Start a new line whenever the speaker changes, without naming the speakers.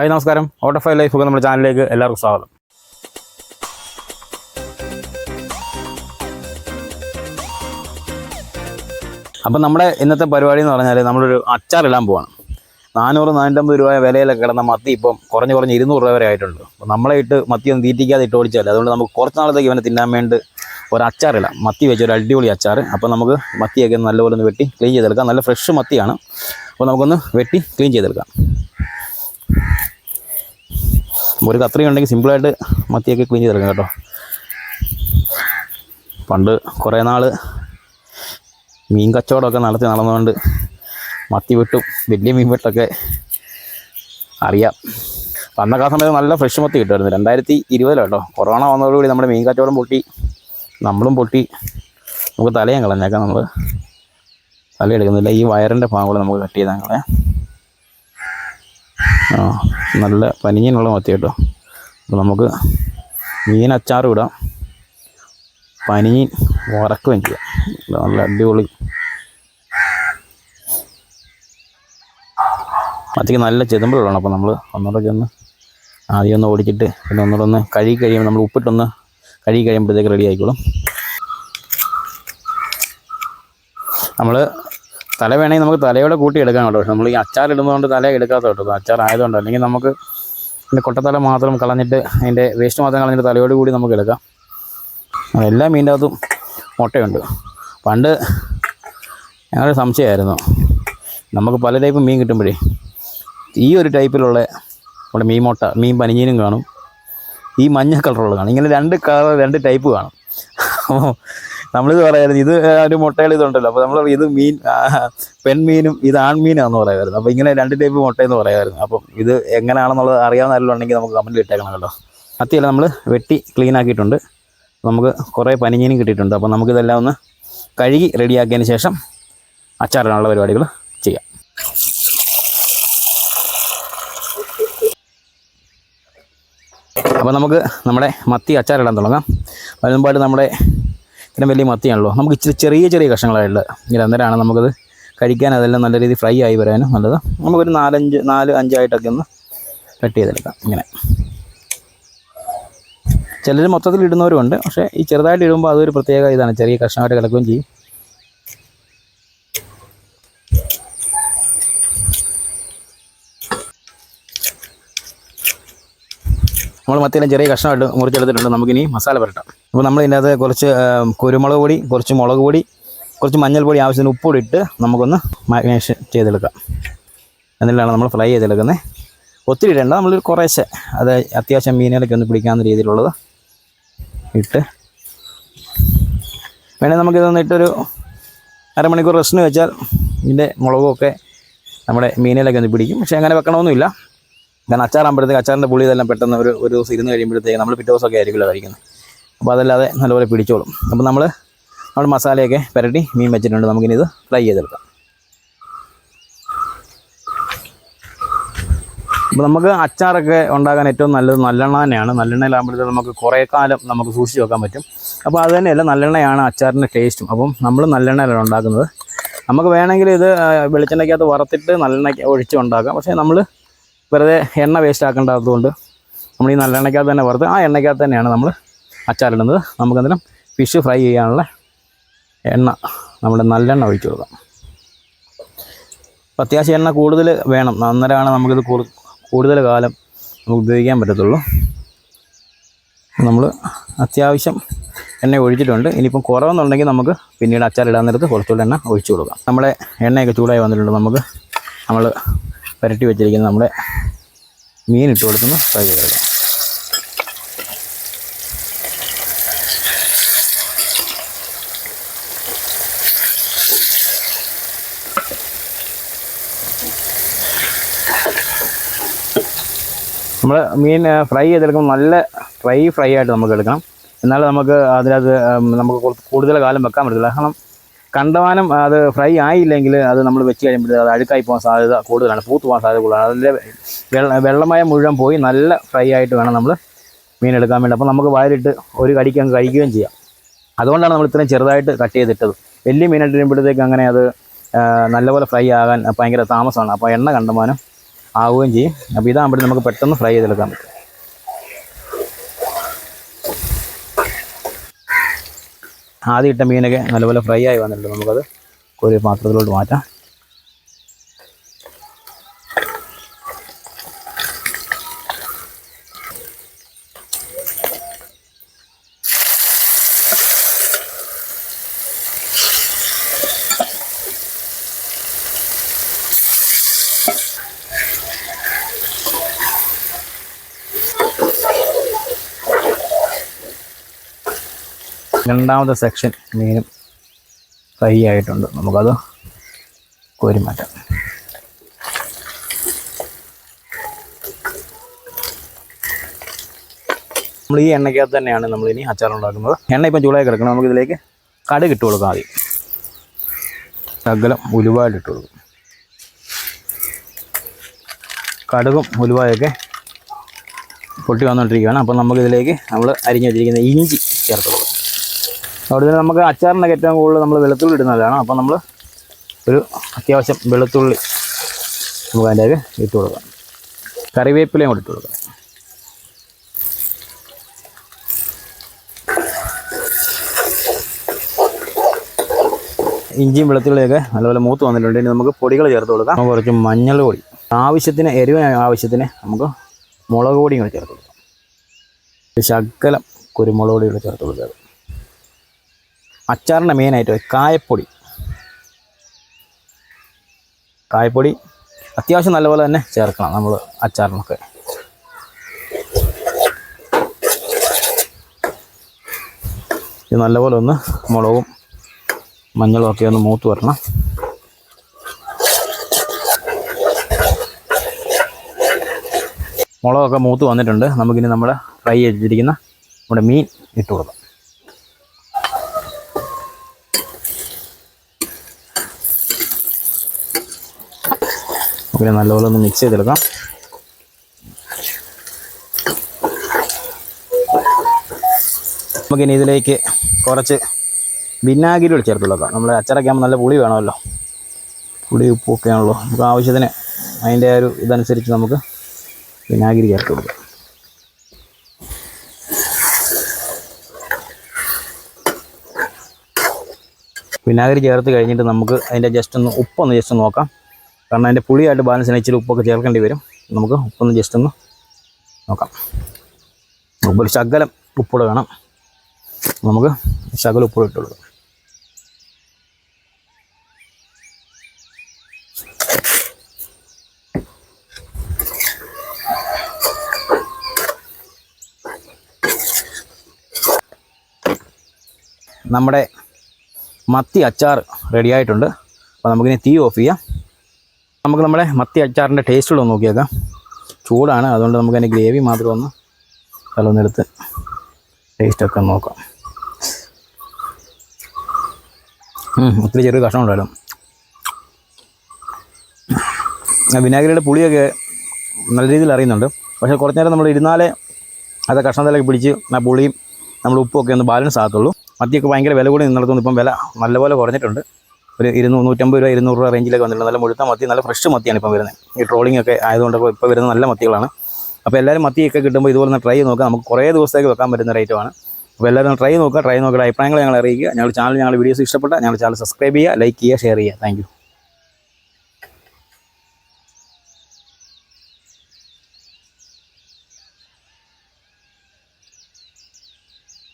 Hi നമസ്കാരം. ഓട്ടോഫൈ life നമ്മുടെ ചാനലിലേക്ക് എല്ലാവർക്കും സ്വാഗതം. അപ്പം നമ്മുടെ ഇന്നത്തെ പരിപാടി എന്ന് പറഞ്ഞാൽ നമ്മളൊരു അച്ചാറിടാൻ പോവാണ്. നാനൂറ് നാനൂറ്റമ്പത് രൂപ വിലയിലൊക്കെ കിടന്ന മത്തി ഇപ്പം കുറഞ്ഞ് കുറഞ്ഞ് ഇരുന്നൂറ് രൂപ വരെ ആയിട്ടുണ്ട്. അപ്പോൾ നമ്മളെ ഇട്ട് മത്തി ഒന്ന് തീറ്റിക്കാതെ ഇട്ട് ഓടിച്ചാൽ അതുകൊണ്ട് നമുക്ക് കുറച്ച് നാളത്തേക്ക് ഇവനെ തിന്നാൻ വേണ്ടി ഒരു അച്ചാറിടാം മത്തി വെച്ച് ഒരു അടിപൊളി അച്ചാർ. അപ്പോൾ നമുക്ക് മത്തിയൊക്കെ നല്ലപോലെ ഒന്ന് വെട്ടി ക്ലീൻ ചെയ്തെടുക്കാം. നല്ല ഫ്രഷ് മത്തിയാണ്. അപ്പോൾ നമുക്കൊന്ന് വെട്ടി ക്ലീൻ ചെയ്തെടുക്കാം. ഒരു കത്രി ഉണ്ടെങ്കിൽ സിമ്പിളായിട്ട് മത്തിയൊക്കെ ക്ലീൻ ചെയ്തെടുക്കാം കേട്ടോ. പണ്ട് കുറേ നാൾ മീൻ കച്ചവടമൊക്കെ നടത്തി നടന്നുകൊണ്ട് മത്തി വെട്ടും വലിയ മീൻ വെട്ടൊക്കെ അറിയാം. അന്നൊക്കെ ആ സമയത്ത് നല്ല ഫ്രഷ് മത്തി കിട്ടുമായിരുന്നു. രണ്ടായിരത്തി ഇരുപതിലോ കേട്ടോ. കൊറോണ വന്നതോടുകൂടി നമ്മുടെ മീൻ കച്ചവടം പൊട്ടി നമ്മളും പൊട്ടി. നമുക്ക് തലയും കളഞ്ഞേക്കാം നമ്മൾ തലയെടുക്കുന്നില്ല ഈ വയറിന്റെ ഭാഗം കൂടെ നമുക്ക് കട്ട് ചെയ്താൽ കളയാം. നല്ല പനിഞ്ഞിനുള്ള മത്തി കേട്ടോ. അപ്പോൾ നമുക്ക് മീൻ അച്ചാറും ഇടാം. പനിയൻ വറക്കുകയും ചെയ്യാം. നല്ല അടിപൊളി. മത്തിക്ക് നല്ല ചെതുമ്പലുള്ളതാണ് അപ്പോൾ നമ്മൾ ഒന്നുകൂടെ ചെന്ന് ആദ്യം ഒന്ന് ഓടിച്ചിട്ട് പിന്നെ ഒന്നുകൂടെ ഒന്ന് കഴുകി കഴിയുമ്പോൾ നമ്മൾ ഉപ്പിട്ടൊന്ന് കഴുകി കഴിയുമ്പോഴത്തേക്ക് റെഡി ആയിക്കോളും. നമ്മൾ തല വേണമെങ്കിൽ നമുക്ക് തലയോടെ കൂട്ടി എടുക്കാം കേട്ടോ. നമ്മൾ ഈ അച്ചാർ ഇടുന്നതുകൊണ്ട് തല എടുക്കാത്ത കേട്ടോ. അച്ചാർ ആയതുകൊണ്ട് അല്ലെങ്കിൽ നമുക്ക് അതിന്റെ കൊട്ടത്തല മാത്രം കളഞ്ഞിട്ട് അതിന്റെ വേസ്റ്റ് മാത്രം കളഞ്ഞിട്ട് തലയോട് കൂടി നമുക്ക് എടുക്കാം. അതെല്ലാം മീന്റെ അകത്തും മുട്ടയുണ്ട്. പണ്ട് ഞങ്ങളുടെ സംശയമായിരുന്നു. നമുക്ക് പല ടൈപ്പ് മീൻ കിട്ടുമ്പോഴേ ഈ ഒരു ടൈപ്പിലുള്ള നമ്മുടെ മീൻ മുട്ട മീൻ പനിഞ്ഞീനും കാണും. ഈ മഞ്ഞ കളറുള്ള കാണും. ഇങ്ങനെ രണ്ട് കളർ രണ്ട് ടൈപ്പ് കാണും. അപ്പോൾ നമ്മളിത് പറയായിരുന്നു ഇത് ഒരു മുട്ടകൾ ഇതുണ്ടല്ലോ. അപ്പോൾ നമ്മൾ ഇത് മീൻ പെൺമീനും ഇത് ആൺമീനാന്ന് പറയുമായിരുന്നു. അപ്പോൾ ഇങ്ങനെ രണ്ട് ടൈപ്പ് മുട്ടയെന്ന് പറയുമായിരുന്നു. അപ്പം ഇത് എങ്ങനെയാണെന്നുള്ളത് അറിയാവുന്ന ആരെങ്കിലും ഉണ്ടെങ്കിൽ നമുക്ക് കമന്റിൽ ഇട്ടേക്കണം കേട്ടോ. അത്തിയല്ല നമ്മൾ വെട്ടി ക്ലീൻ ആക്കിയിട്ടുണ്ട്. നമുക്ക് കുറേ പനിഞ്ഞീനും കിട്ടിയിട്ടുണ്ട്. അപ്പോൾ നമുക്കിതെല്ലാം ഒന്ന് കഴുകി റെഡിയാക്കിയതിന് ശേഷം അച്ചാറിനുള്ള പരിപാടികൾ ചെയ്യാം. അപ്പോൾ നമുക്ക് നമ്മുടെ മത്തി അച്ചാറിടാൻ തുടങ്ങാം. അതിനുമ്പായിട്ട് നമ്മുടെ ഇത്രയും വലിയ മത്തിയാണല്ലോ. നമുക്ക് ഇച്ചിരി ചെറിയ ചെറിയ കഷ്ണങ്ങളായിട്ടുള്ളത് ഇങ്ങനെ അന്നേരമാണ് നമുക്കത് കഴിക്കാൻ അതെല്ലാം നല്ല രീതിയിൽ ഫ്രൈ ആയി വരാനും നല്ലത്. നമുക്കൊരു നാലഞ്ച് നാല് അഞ്ചായിട്ടൊക്കെ ഒന്ന് കട്ട് ചെയ്തെടുക്കാം. ഇങ്ങനെ. ചിലർ മൊത്തത്തിൽ ഇടുന്നവരുമുണ്ട്. പക്ഷേ ഈ ചെറുതായിട്ട് ഇടുമ്പോൾ അതൊരു പ്രത്യേക ഇതാണ്. ചെറിയ കഷ്ണമായിട്ട് കിടക്കുകയും ചെയ്യും. നമ്മൾ മത്തിയിലും ചെറിയ കഷ്ണമായിട്ട് മുറിച്ചെടുത്തിട്ടുണ്ട്. നമുക്കിനി മസാല പുരട്ടാം. അപ്പോൾ നമ്മൾ ഇതിനകത്ത് കുറച്ച് കുരുമുളക് പൊടി കുറച്ച് മുളക് പൊടി കുറച്ച് മഞ്ഞൾപ്പൊടി ആവശ്യത്തിന് ഉപ്പുകൂടി ഇട്ട് നമുക്കൊന്ന് മാഗ്നേഷൻ ചെയ്തെടുക്കാം. എന്നിട്ടാണ് നമ്മൾ ഫ്രൈ ചെയ്തെടുക്കുന്നത്. ഒത്തിരി ഇടേണ്ട നമ്മൾ കുറേശ്ശെ അത് അത്യാവശ്യം മീനുകളൊക്കെ ഒന്ന് പിടിക്കാവുന്ന രീതിയിലുള്ളത് ഇട്ട് വേണമെങ്കിൽ നമുക്കിതൊന്ന് ഇട്ടൊരു അരമണിക്കൂർ റെസ്റ്റിന് വെച്ചാൽ ഇതിന്റെ മുളകുമൊക്കെ നമ്മുടെ മീനിലൊക്കെ ഒന്ന് പിടിക്കും. പക്ഷേ അങ്ങനെ വെക്കണമെന്നില്ല കാരണം അച്ചാറാകുമ്പോഴത്തേക്ക് അച്ചാറിന്റെ പുളി ഇതെല്ലാം പെട്ടെന്ന് ഒരു ഒരു ദിവസം ഇരുന്ന് കഴിയുമ്പോഴത്തേക്ക് നമ്മൾ പിറ്റേ ദിവസമൊക്കെ ആയിരിക്കുമല്ലോ കഴിക്കുന്നത്. അപ്പോൾ അതല്ലാതെ നല്ലപോലെ പിടിച്ചോളും. അപ്പോൾ നമ്മൾ നമ്മൾ മസാലയൊക്കെ പുരട്ടി മീൻ വെച്ചിട്ടുണ്ട്. നമുക്കിനി ഇത് ഫ്രൈ ചെയ്തെടുക്കാം. അപ്പോൾ നമുക്ക് അച്ചാറൊക്കെ ഉണ്ടാക്കാൻ ഏറ്റവും നല്ലത് നല്ലെണ്ണ തന്നെയാണ്. നല്ലെണ്ണയിലാകുമ്പോഴത്തേക്ക് നമുക്ക് കുറേ കാലം നമുക്ക് സൂക്ഷിച്ച് വെക്കാൻ പറ്റും. അപ്പോൾ അത് തന്നെയല്ല നല്ലെണ്ണയാണ് അച്ചാറിന്റെ ടേസ്റ്റും. അപ്പം നമ്മൾ നല്ലെണ്ണയിലാണ് ഉണ്ടാക്കുന്നത്. നമുക്ക് വേണമെങ്കിൽ ഇത് വെളിച്ചെണ്ണയ്ക്കകത്ത് വറുത്തിട്ട് നല്ലെണ്ണയ്ക്ക് ഒഴിച്ച് ഉണ്ടാക്കാം. പക്ഷേ നമ്മൾ വെറുതെ എണ്ണ വേസ്റ്റ് ആക്കേണ്ടതുകൊണ്ട് നമ്മൾ ഈ നല്ല എണ്ണയ്ക്കകത്ത് തന്നെ വറുത്ത് ആ എണ്ണയ്ക്കകത്ത് തന്നെയാണ് നമ്മൾ അച്ചാറിടുന്നത്. നമുക്കന്നേരം ഫിഷ് ഫ്രൈ ചെയ്യാനുള്ള എണ്ണ നമ്മുടെ നല്ലെണ്ണ ഒഴിച്ചു കൊടുക്കാം. അപ്പോൾ അത്യാവശ്യം എണ്ണ കൂടുതൽ വേണം. അന്നേരമാണ് നമുക്കിത് കൂടു- കൂടുതൽ കാലം നമുക്ക് ഉപയോഗിക്കാൻ പറ്റത്തുള്ളൂ. നമ്മൾ അത്യാവശ്യം എണ്ണ ഒഴിച്ചിട്ടുണ്ട്. ഇനിയിപ്പം കുറവെന്നുണ്ടെങ്കിൽ നമുക്ക് പിന്നീട് അച്ചാറിടാൻ നേരത്ത് കുറച്ചുകൂടെ എണ്ണ ഒഴിച്ചു കൊടുക്കാം. നമ്മുടെ എണ്ണയൊക്കെ ചൂടായി വന്നിട്ടുണ്ട്. നമുക്ക് നമ്മൾ പുരട്ടി വെച്ചിരിക്കുന്ന നമ്മുടെ മീൻ ഇട്ട് കൊടുക്കുന്ന ഫ്രൈ ചെയ്തെടുക്കാം നമ്മൾ മീൻ ഫ്രൈ ചെയ്തെടുക്കുമ്പോൾ നല്ല ഫ്രൈ ഫ്രൈ ആയിട്ട് നമുക്ക് എടുക്കണം. എന്നാലും നമുക്ക് അതിനകത്ത് നമുക്ക് കൂടുതൽ കാലം വെക്കാൻ പറ്റത്തില്ല. കാരണം കണ്ടമാനം അത് ഫ്രൈ ആയില്ലെങ്കിൽ അത് നമ്മൾ വെച്ച് കഴിയുമ്പോഴത്തേക്ക് അത് അഴുക്കായി പോകാൻ സാധ്യത കൂടുതലാണ് പൂത്ത് പോകാൻ സാധ്യത കൂടുതലാണ്. അതിന്റെ വെള്ള വെള്ളമയം മുഴുവൻ പോയി നല്ല ഫ്രൈ ആയിട്ട് വേണം നമ്മൾ മീൻ എടുക്കാൻ വേണ്ടി. അപ്പോൾ നമുക്ക് വയലിട്ട് ഒരു കടിക്ക് അങ്ങ് കഴിക്കുകയും ചെയ്യാം. അതുകൊണ്ടാണ് നമ്മൾ ഇത്രയും ചെറുതായിട്ട് കട്ട് ചെയ്തിട്ടത്. വലിയ മീൻ ഇടുമ്പോഴത്തേക്ക് അങ്ങനെ അത് നല്ലപോലെ ഫ്രൈ ആകാൻ ഭയങ്കര താമസമാണ്. അപ്പോൾ എണ്ണ കണ്ടമാനം ആവുകയും ചെയ്യും. അപ്പോൾ ഇതാകുമ്പോഴേ നമുക്ക് പെട്ടെന്ന് ഫ്രൈ ചെയ്തെടുക്കാൻ പറ്റും. ആദ്യം ഇട്ട മീനൊക്കെ നല്ലപോലെ ഫ്രൈ ആയി വന്നിട്ടുണ്ട്. നമുക്കത് ഒരു പാത്രത്തിലോട്ട് മാറ്റാം. രണ്ടാമത്തെ സെക്ഷൻ മീനും ഫ്രൈ ആയിട്ടുണ്ട്. നമുക്കത് കോരി മാറ്റാം നമ്മൾ ഈ എണ്ണയ്ക്കകത്ത് തന്നെയാണ് നമ്മൾ ഇനി അച്ചാർ ഉണ്ടാക്കുന്നത്. എണ്ണ ഇപ്പം ചൂടായി കിടക്കണം. നമുക്ക് ഇതിലേക്ക് കടുക് ഇട്ട് കൊടുക്കാം ആദ്യം. ശകലം ഉലുവായിട്ട് കൊടുക്കും. കടുകും ഉലുവായൊക്കെ പൊട്ടി വന്നുകൊണ്ടിരിക്കുകയാണ് അപ്പം നമുക്കിതിലേക്ക് നമ്മൾ അരിഞ്ഞു വെച്ചിരിക്കുന്ന ഇഞ്ചി ചേർത്ത് കൊടുക്കും. അവിടെ നിന്ന് നമുക്ക് അച്ചാറിനൊക്കെ ഏറ്റവും കൂടുതൽ നമ്മൾ വെളുത്തുള്ളി ഇടുന്നതാണ്. അപ്പോൾ നമ്മൾ ഒരു അത്യാവശ്യം വെളുത്തുള്ളി നമുക്ക് അതിന്റെ ഇട്ട് കൊടുക്കാം. കറിവേപ്പിലയും കൂടി ഇട്ട് കൊടുക്കാം. ഇഞ്ചിയും വെളുത്തുള്ളിയൊക്കെ നല്ലപോലെ മൂത്ത് വന്നിട്ടുണ്ട്. ഇനി നമുക്ക് പൊടികൾ ചേർത്ത് കൊടുക്കാം. നമുക്ക് കുറച്ച് മഞ്ഞൾ പൊടി. ആവശ്യത്തിന് എരിവ് ആവശ്യത്തിന് നമുക്ക് മുളക് പൊടിയും കൂടി ചേർത്ത് കൊടുക്കാം. ശകലം കുരുമുളക് പൊടി കൂടി ചേർത്ത് കൊടുക്കുക അച്ചാറിന്റെ മെയിനായിട്ട് കായപ്പൊടി. കായപ്പൊടി അത്യാവശ്യം നല്ലപോലെ തന്നെ ചേർക്കണം നമ്മൾ അച്ചാറിനൊക്കെ. ഇത് നല്ലപോലെ ഒന്ന് മുളകും മഞ്ഞളും ഒക്കെ ഒന്ന് മൂത്ത് വരണം. മുളകൊക്കെ മൂത്ത് വന്നിട്ടുണ്ട്. നമുക്കിനി നമ്മുടെ ഫ്രൈ ചെയ്തിരിക്കുന്ന നമ്മുടെ മീൻ ഇട്ട് കൊടുക്കാം. പിന്നെ നല്ലപോലെ ഒന്ന് മിക്സ് ചെയ്തെടുക്കാം. നമുക്കിനി ഇതിലേക്ക് കുറച്ച് വിനാഗിരി കൂടി ചേർത്ത് കൊടുക്കാം. നമ്മൾ അച്ചടക്കാകുമ്പോൾ നല്ല പുളി വേണമല്ലോ. പുളി ഉപ്പൊക്കെ ആണല്ലോ. നമുക്ക് ആവശ്യത്തിന് അതിന്റെ ഒരു ഇതനുസരിച്ച് നമുക്ക് വിനാഗിരി ചേർത്ത് കൊടുക്കാം. വിനാഗിരി ചേർത്ത് കഴിഞ്ഞിട്ട് നമുക്ക് അതിന്റെ ജസ്റ്റ് ഒന്ന് ഉപ്പൊന്ന് ജസ്റ്റ് നോക്കാം. കാരണം അതിന്റെ പുളിയായിട്ട് ബാലൻസിന് ഇച്ചിരി ഉപ്പൊക്കെ ചേർക്കേണ്ടി വരും. നമുക്ക് ഉപ്പൊന്ന് ജസ്റ്റ് ഒന്ന് നോക്കാം. ഉപ്പ് ഒരു ശകലം ഉപ്പോട് വേണം. നമുക്ക് ശകലം ഉപ്പ് ഇട്ട് കൊടുക്കാം. നമ്മുടെ മത്തി അച്ചാർ റെഡിയായിട്ടുണ്ട് അപ്പോൾ നമുക്കിനി തീ ഓഫ് ചെയ്യാം. നമുക്ക് നമ്മുടെ മത്തി അച്ചാറിന്റെ ഒന്ന് നോക്കിയേക്കാം. ചൂടാണ് അതുകൊണ്ട് നമുക്ക് അതിന്റെ ഗ്രേവി മാത്രം ഒന്ന് തലൊന്നെടുത്ത് ടേസ്റ്റൊക്കെ നോക്കാം. ഒത്തിരി ചെറിയ കഷ്ണം ഉണ്ടായാലും. വിനാഗിരിയുടെ പുളിയൊക്കെ നല്ല രീതിയിൽ അറിയുന്നുണ്ട്. പക്ഷേ കുറച്ച് നേരം നമ്മൾ ഇരുന്നാലേ അത് കഷ്ണത്തിലൊക്കെ പിടിച്ച് ആ പുളിയും നമ്മൾ ഉപ്പൊക്കെ ഒന്ന് ബാലൻസ് ആകത്തുള്ളൂ. മത്തിയൊക്കെ ഭയങ്കര വില കൂടി നിന്നിടത്തുനിന്ന് ഇപ്പം വില നല്ലപോലെ കുറഞ്ഞിട്ടുണ്ട്. ഒരു ഇരുന്നൂറ് നൂറ്റമ്പത് രൂപ ഇരുന്നൂറ് രൂപ റേഞ്ചിലൊക്കെ വന്നിട്ടുണ്ട്. നല്ല മുഴുത്ത മത്തി നല്ല ഫ്രഷ് മത്തിയാണ് ഇപ്പം വരുന്നത്. ഈ ട്രോളിംഗ് ഒക്കെ ആയതുകൊണ്ട് ഇപ്പോൾ വരുന്ന നല്ല മത്തികളാണ്. അപ്പോൾ എല്ലാവരും മത്തിയൊക്കെ കിട്ടുമ്പോൾ ഇതുപോലെ ഒന്ന് ട്രൈ നോക്കാം നമുക്ക് കുറേ ദിവസത്തേക്ക് വെക്കാൻ പറ്റുന്ന റേറ്റുമാണ് അപ്പോൾ എല്ലാവരും ട്രൈ നോക്കുക. ട്രൈ നോക്കുക അഭിപ്രായങ്ങൾ ഞങ്ങൾ അറിയിക്കുക. ഞങ്ങൾ ചാനൽ ഞങ്ങളുടെ വീഡിയോസ് ഇഷ്ടപ്പെട്ടാൽ ഞങ്ങൾ ചാനൽ സബ്സ്ക്രൈബ് ചെയ്യുക ലൈക്ക് ചെയ്യുക ഷെയർ ചെയ്യുക. താങ്ക്